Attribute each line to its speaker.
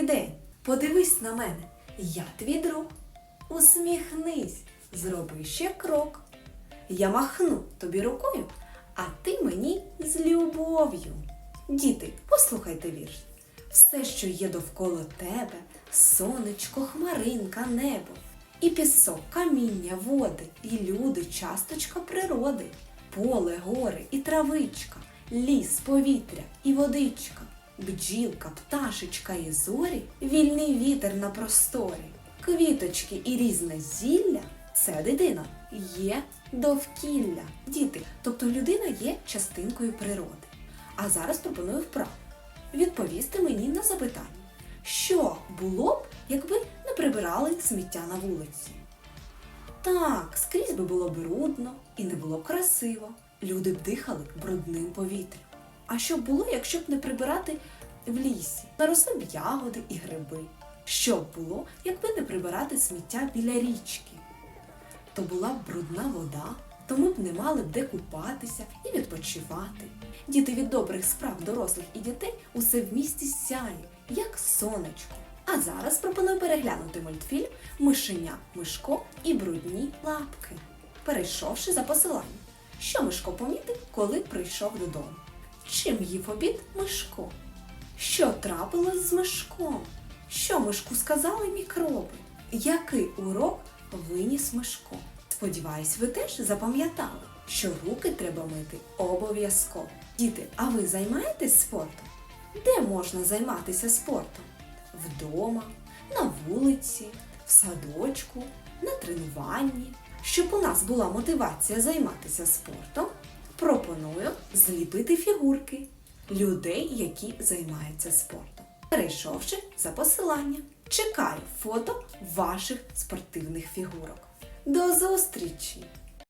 Speaker 1: Добрий день! Подивись на мене, я твій друг. Усміхнись, зроби ще крок. Я махну тобі рукою, а ти мені з любов'ю. Діти, послухайте вірш. Все, що є довкола тебе, сонечко, хмаринка, небо, і пісок, каміння, води, і люди, часточка природи, поле, гори і травичка, ліс, повітря і водичка, бджілка, пташечка і зорі, вільний вітер на просторі, квіточки і різне зілля це дитина, є довкілля. Діти, тобто людина є частинкою природи. А зараз пропоную вправу відповісти мені на запитання, що було б, якби не прибирали сміття на вулиці? Так, скрізь би було брудно і не було б красиво. Люди б дихали брудним повітрям. А що було, якщо б не прибирати в лісі? Наросли б ягоди і гриби. Що б було, якби не прибирати сміття біля річки? То була б брудна вода, то ми б не мали б де купатися і відпочивати. Діти від добрих справ дорослих і дітей усе в місті сяє, як сонечко. А зараз пропоную переглянути мультфільм Мишеня, Мишко і брудні лапки. Перейшовши за посиланням, що Мишко помітив, коли прийшов додому? Чим їв обід Мишко? Що трапилось з Мишком? Що Мишку сказали мікроби? Який урок виніс Мишко? Сподіваюсь, ви теж запам'ятали, що руки треба мити обов'язково. Діти, а ви займаєтесь спортом? Де можна займатися спортом? Вдома, на вулиці, в садочку, на тренуванні. Щоб у нас була мотивація займатися спортом, пропоную зліпити фігурки людей, які займаються спортом. Перейшовши за посиланням, чекаю фото ваших спортивних фігурок. До зустрічі!